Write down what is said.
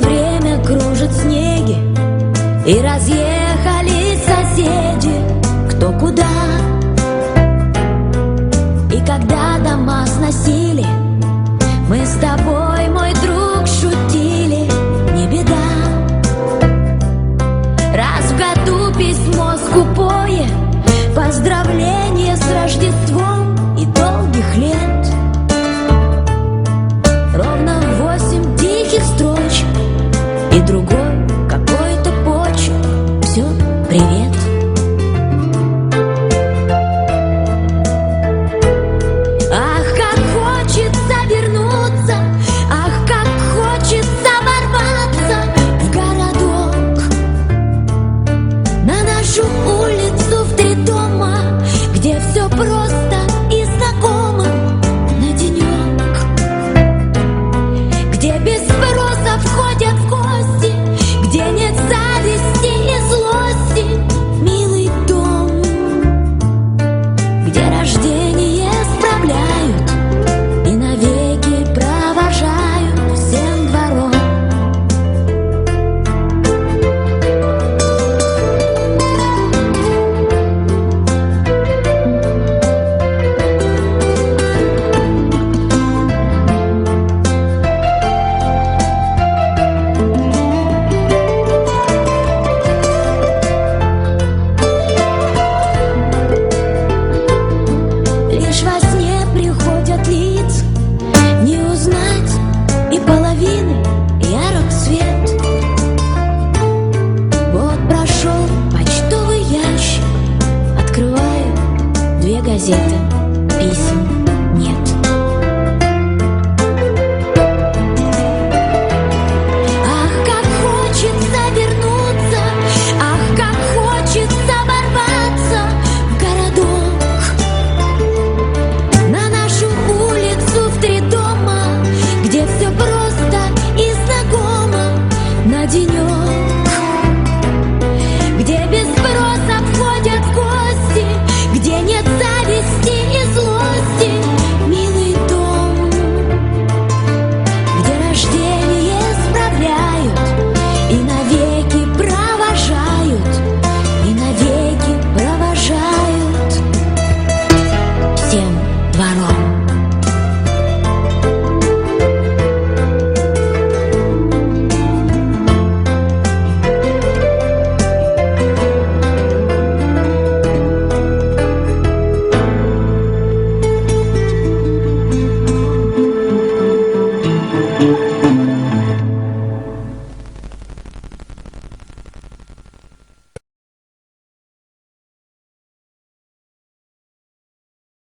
Время кружит снеги И разъехались соседи. Кто куда И когда дома сносили Мы с тобой, мой друг, шутили. Не беда. Раз в году письмо скупое Поздравление с Рождеством. привет. Ах, как хочется вернуться, ах, как хочется ворваться городок на нашу. газеты.